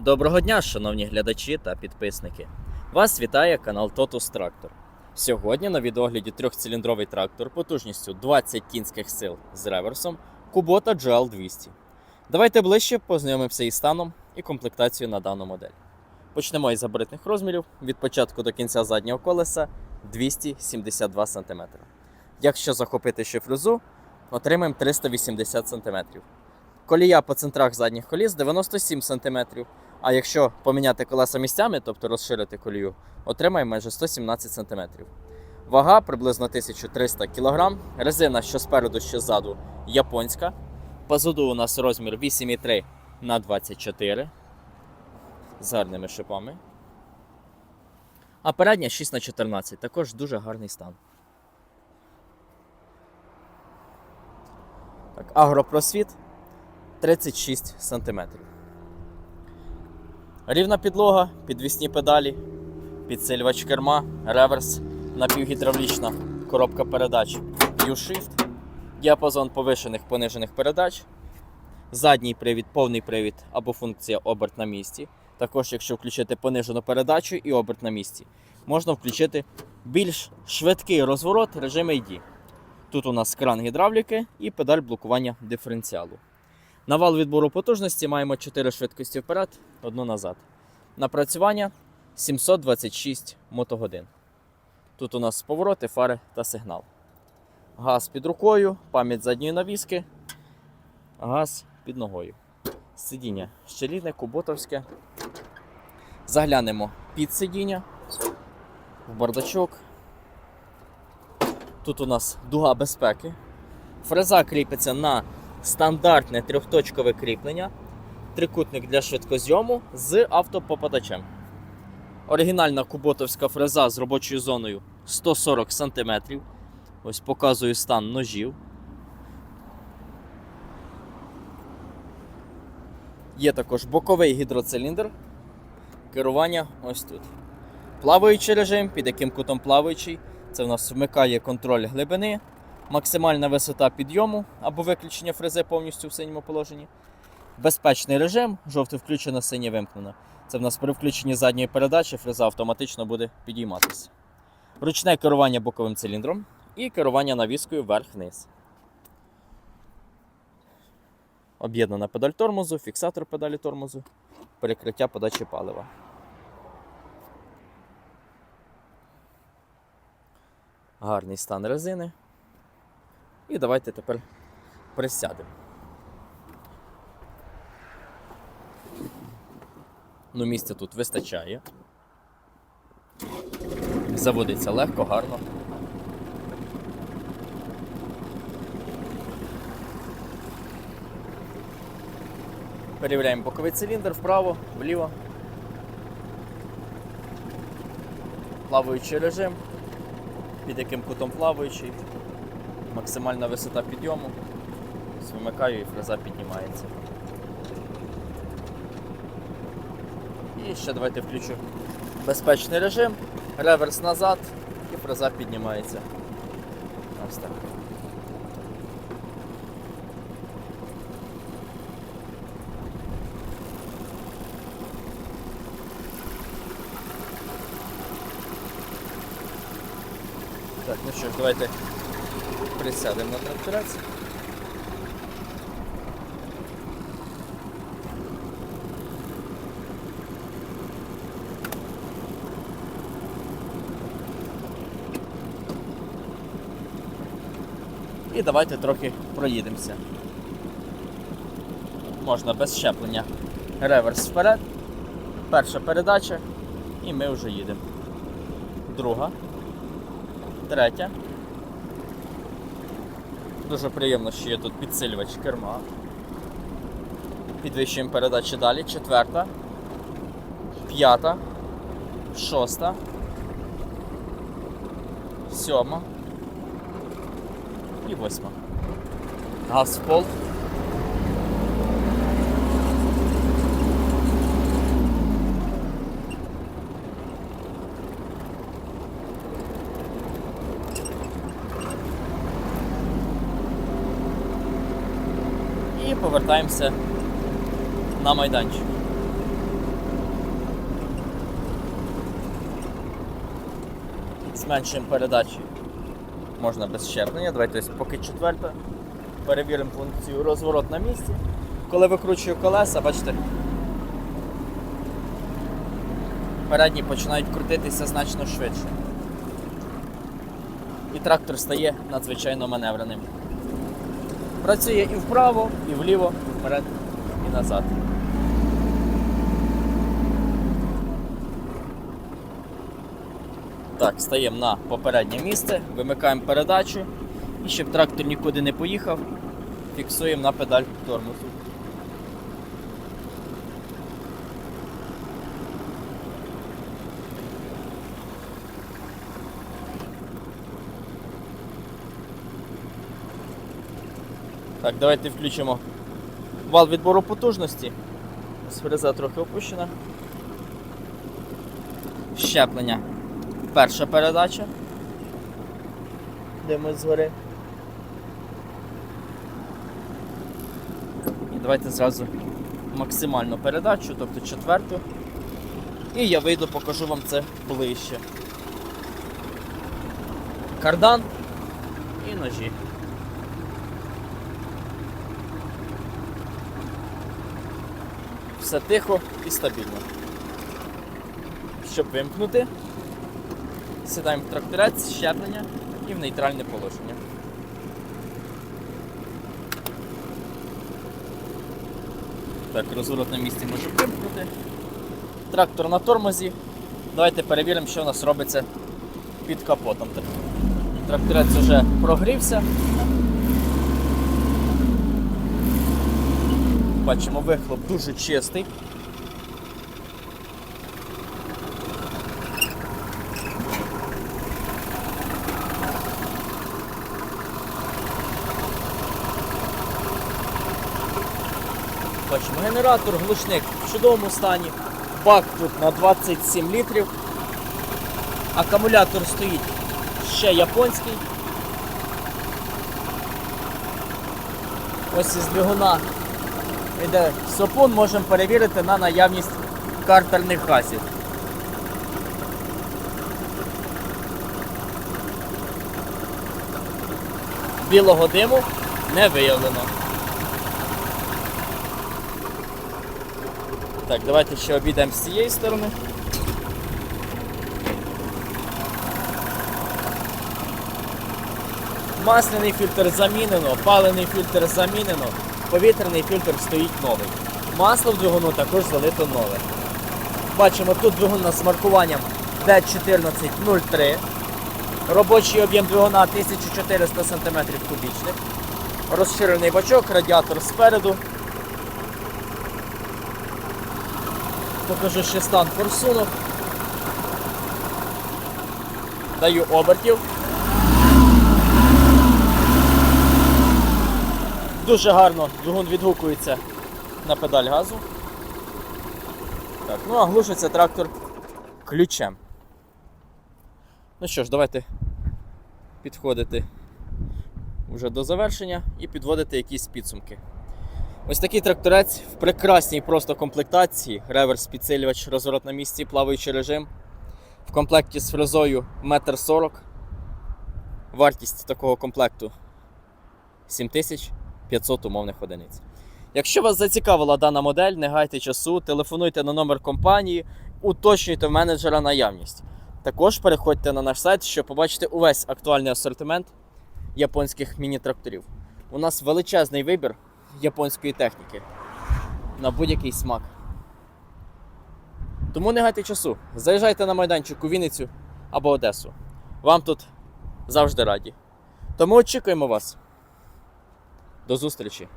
Доброго дня, шановні глядачі та підписники. Вас вітає канал Totus Tractor. Сьогодні на відогляді трьохциліндровий трактор потужністю 20 кінських сил з реверсом Kubota GL200. Давайте ближче познайомимося із станом і комплектацією на дану модель. Почнемо із габаритних розмірів від початку до кінця заднього колеса 272 см. Якщо захопити ще отримаємо 380 см. Колія по центрах задніх коліс 97 см. А якщо поміняти колеса місцями, тобто розширити колію, отримаємо майже 117 см. Вага приблизно 1300 кг. Резина що спереду, що ззаду японська. Позаду у нас розмір 8,3 на 24 з гарними шипами. А передня 6 на 14 також дуже гарний стан. Так, агропросвіт 36 см. Рівна підлога, підвісні педалі, підсилювач керма, реверс, напівгідравлічна коробка передач U-Shift, діапазон повишених понижених передач, задній привід, повний привід або функція оберт на місці. Також, якщо включити понижену передачу і оберт на місці, можна включити більш швидкий розворот режим ID. Тут у нас кран гідравліки і педаль блокування диференціалу. На вал відбору потужності маємо 4 швидкості вперед, одну назад. Напрацювання 726 мотогодин. Тут у нас повороти, фари та сигнал. Газ під рукою, пам'ять задньої навіски, газ під ногою. Сидіння щелідне, куботовське. Заглянемо під сидіння, в бардачок. Тут у нас дуга безпеки. Фреза кріпиться на стандартне трьохточкове кріплення, трикутник для швидкозйому з автопопадачем. Оригінальна куботовська фреза з робочою зоною 140 см. Ось показую стан ножів. Є також боковий гідроциліндр. Керування ось тут. Плаваючий режим, під яким кутом плаваючий. Це в нас вмикає контроль глибини, максимальна висота підйому або виключення фрези повністю в синьому положенні. Безпечний режим, жовте включено, синє вимкнено. Це в нас при включенні задньої передачі фреза автоматично буде підійматися. Ручне керування боковим циліндром і керування навіскою вверх-вниз. Об'єднана педаль тормозу, фіксатор педалі тормозу, перекриття подачі палива. Гарний стан резини. І давайте тепер присядемо. Ну, місця тут вистачає. Заводиться легко, гарно. Перевіряємо боковий циліндр вправо, вліво. Плаваючий режим, під яким кутом плаваючий, максимальна висота підйому. Вимикаю і фреза піднімається. І ще давайте включу безпечний режим, реверс назад і фреза піднімається. Ось так. Так, ну що ж, давайте присядемо на тракторець. І давайте трохи проїдемося. Можна без щеплення. Реверс вперед. Перша передача. І ми вже їдемо. Друга. Третя. Дуже приємно, що є тут підсилювач керма. Підвищуємо передачі далі. Четверта. П'ята. Шоста. Сьома. І восьма. Газ в пол. повертаємося на майданчик. Зменшуємо передачі можна без щеплення. Давайте ось поки четверта. Перевіримо функцію розворот на місці. Коли викручую колеса, бачите, передні починають крутитися значно швидше. І трактор стає надзвичайно маневреним. Працює і вправо, і вліво, і вперед, і назад. Так, стаємо на попереднє місце, вимикаємо передачу і щоб трактор нікуди не поїхав, фіксуємо на педаль тормозу. Так, давайте включимо вал відбору потужності. Ось трохи опущена. Щеплення. Перша передача. Дивимось згори. І давайте зразу максимальну передачу, тобто четверту. І я вийду, покажу вам це ближче. Кардан і ножі. Все тихо і стабільно. Щоб вимкнути, сідаємо в тракторець, щеплення і в нейтральне положення. Так, розворот на місці вимкнути. Трактор на тормозі. Давайте перевіримо, що у нас робиться під капотом. Тракторець вже прогрівся. Бачимо, вихлоп дуже чистий. Бачимо, генератор, глушник в чудовому стані. Бак тут на 27 літрів. Акумулятор стоїть ще японський. Ось із двигуна йде сопун, можемо перевірити на наявність картерних газів. Білого диму не виявлено. Так, давайте ще обійдемо з цієї сторони. Масляний фільтр замінено, палений фільтр замінено, повітряний фільтр стоїть новий. Масло в двигуну також залито нове. Бачимо, тут двигун з маркуванням D1403. Робочий об'єм двигуна 1400 см кубічних. Розширений бачок, радіатор спереду. Покажу ще стан форсунок. Даю обертів. Дуже гарно двигун відгукується на педаль газу. Так, ну а глушиться трактор ключем. Ну що ж, давайте підходити вже до завершення і підводити якісь підсумки. Ось такий тракторець в прекрасній просто комплектації. Реверс, підсилювач, розворот на місці, плаваючий режим. В комплекті з фрезою 1,40 м. Вартість такого комплекту 7500 умовних одиниць. Якщо вас зацікавила дана модель, не гайте часу, телефонуйте на номер компанії, уточнюйте в менеджера наявність. Також переходьте на наш сайт, щоб побачити увесь актуальний асортимент японських міні-тракторів. У нас величезний вибір японської техніки на будь-який смак. Тому не гайте часу. Заїжджайте на майданчик у Вінницю або Одесу. Вам тут завжди раді. Тому очікуємо вас. До зустрічі!